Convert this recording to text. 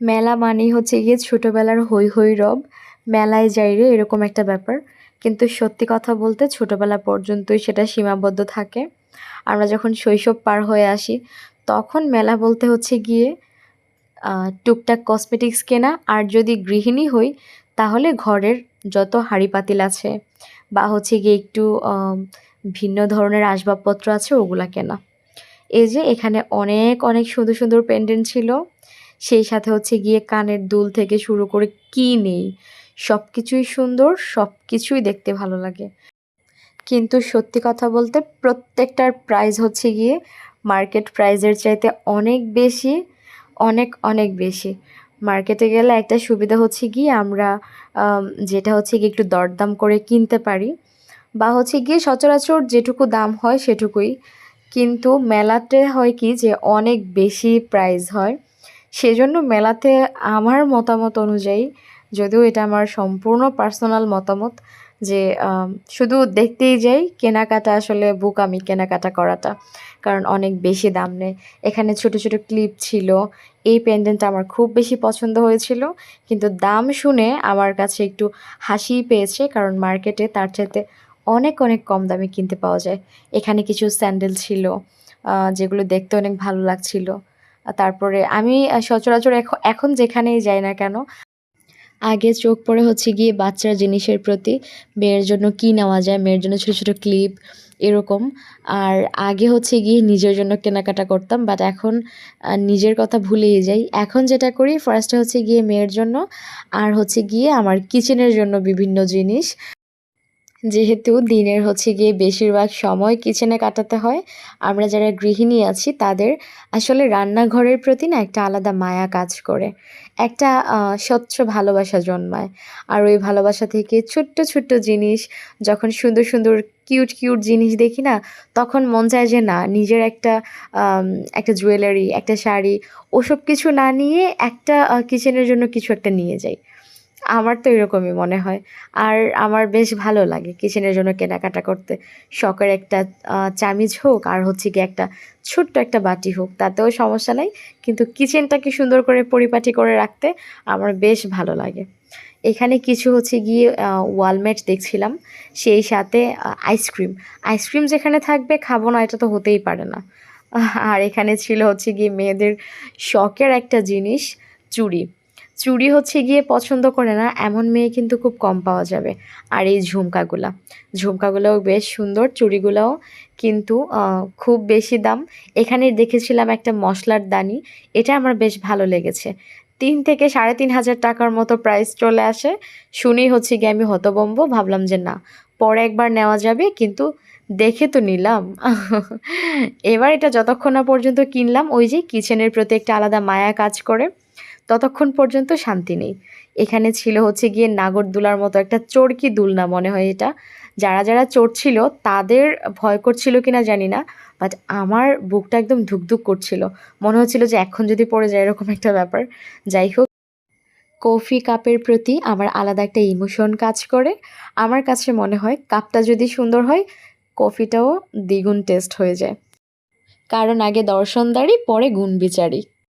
মেলা মানেই হচ্ছে গিয়ে ছোটোবেলার হই হই রব। মেলায় যাই রে, এরকম একটা ব্যাপার। কিন্তু সত্যি কথা বলতে ছোটোবেলা পর্যন্তই সেটা সীমাবদ্ধ থাকে। আমরা যখন শৈশব পার হয়ে আসি, তখন মেলা বলতে হচ্ছে গিয়ে টুকটাক কসমেটিক্স কেনা। আর যদি গৃহিণী হই, তাহলে ঘরের যত হাঁড়ি পাতিল আছে বা হচ্ছে গিয়ে একটু ভিন্ন ধরনের আসবাবপত্র আছে, ওগুলা কেনা। এই যে এখানে অনেক অনেক সুন্দর সুন্দর পেন্ডেন্ট ছিল। সেই সাথে হচ্ছে গিয়ে কানের দুল থেকে শুরু করে কি নেই সব কিছুই সুন্দর সব কিছুই দেখতে ভালো লাগে। কিন্তু সত্যি কথা বলতে প্রত্যেকটার প্রাইস হচ্ছে গিয়ে মার্কেট প্রাইজের চাইতে অনেক বেশি, অনেক অনেক বেশি। মার্কেটে গেলে একটা সুবিধা হচ্ছে গিয়ে আমরা যেটা হচ্ছে গিয়ে একটু দরদাম করে কিনতে পারি বা হচ্ছে গিয়ে সচরাচর যেটুকু দাম হয় সেটুকুই। কিন্তু মেলাতে হয় কি যে অনেক বেশি প্রাইস হয়। সেজন্য মেলাতে আমার মতামত অনুযায়ী, যদিও এটা আমার সম্পূর্ণ পার্সোনাল মতামত, যে শুধু দেখতেই যাই কেনাকাটা আসলে বুক আমি কেনাকাটা করাটা, কারণ অনেক বেশি দাম নেয়। এখানে ছোট ছোট ক্লিপ ছিল, এই পেন্ডেন্টটা আমার খুব বেশি পছন্দ হয়েছিল, কিন্তু দাম শুনে আমার কাছে একটু হাসিই পেয়েছে, কারণ মার্কেটে তার চাইতে অনেক অনেক কম দামে কিনতে পাওয়া যায়। এখানে কিছু স্যান্ডেল ছিল যেগুলো দেখতে অনেক ভালো লাগছিল। তারপরে আমি সচরাচর এখন এখন যেখানেই যাই না কেন, আগে চোখ পড়ে হচ্ছে গিয়ে বাচ্চার জিনিসের প্রতি, মেয়ের জন্য কি নেওয়া যায়, মেয়ের জন্য ছোটো ছোটো ক্লিপ এরকম, আর আগে হচ্ছে গিয়ে নিজের জন্য কেনাকাটা করতাম বাট এখন নিজের কথা ভুলেই যাই। এখন যেটা করি ফার্স্টে হচ্ছে গিয়ে মেয়ের জন্য, আর হচ্ছে গিয়ে আমার কিচেনের জন্য বিভিন্ন জিনিস যেহেতু দিনের হচ্ছে গিয়ে বেশিরভাগ সময় কিচেনে কাটাতে হয়, আমরা যারা গৃহিণী আছি তাদের আসলে রান্নাঘরের প্রতি না একটা আলাদা মায়া কাজ করে, একটা স্বচ্ছ ভালোবাসা জন্মায়। আর ওই ভালোবাসা থেকে ছোট্ট ছোট্ট জিনিস, যখন সুন্দর সুন্দর কিউট কিউট জিনিস দেখি না, তখন মন চায় যে না, নিজের একটা একটা জুয়েলারি একটা শাড়ি, ওসব কিছু না নিয়ে একটা কিচেনের জন্য কিছু একটা নিয়ে যাই। আমার তো এরকমই মনে হয়। আর আমার বেশ ভালো লাগে কিচেনের জন্য কেনাকাটা করতে। শখের একটা চামিজ হোক আর হচ্ছে কি একটা ছোট্ট একটা বাটি হোক, তাতেও সমস্যা নাই। কিন্তু কিচেনটাকে সুন্দর করে পরিপাটি করে রাখতে আমার বেশ ভালো লাগে। এখানে কিছু হচ্ছে গিয়ে ওয়ালমেট দেখছিলাম। সেই সাথে আইসক্রিম আইসক্রিম যেখানে থাকবে খাব না, এটা তো হতেই পারে না। আর এখানে ছিল হচ্ছে গিয়ে মেয়েদের শখের একটা জিনিস, চুড়ি। চুড়ি হচ্ছে গিয়ে পছন্দ করে না, এমন মেয়ে কিন্তু খুব কম পাওয়া যাবে। আর এই ঝুমকাগুলা, ঝুমকাগুলোও বেশ সুন্দর, চুড়িগুলোও কিন্তু খুব বেশি দাম। এখানে দেখেছিলাম একটা মশলার দানি, এটা আমার বেশ ভালো লেগেছে। তিন থেকে সাড়ে তিন হাজার টাকার মতো প্রাইস চলে আসে। শুনেই হচ্ছে গিয়ে আমি হতবম্ব, ভাবলাম যে না, পরে একবার নেওয়া যাবে, কিন্তু দেখে তো নিলাম। এবার এটা যতক্ষণ না পর্যন্ত কিনলাম, ওই যে কিচেনের প্রতি একটা আলাদা মায়া কাজ করে। ততক্ষণ পর্যন্ত শান্তি নেই। এখানে ছিল হচ্ছে গিয়ে নাগরদোলার মতো একটা চরকি দুলনা মনে হয় এটা। যারা যারা চড়ছিল তাদের ভয় করছিল কিনা জানি না বাট আমার বুকটা একদম ধুকধুক করছিল। মনে হচ্ছিল যে এখন যদি পড়ে যায় এরকম একটা ব্যাপার। যাই হোক, কফি কাপের প্রতি আমার আলাদা একটা ইমোশন কাজ করে। আমার কাছে মনে হয় কাপটা যদি সুন্দর হয়, কফিটাও দ্বিগুণ টেস্ট হয়ে যায়। কারণ আগে দর্শনদারি পরে গুণ বিচারি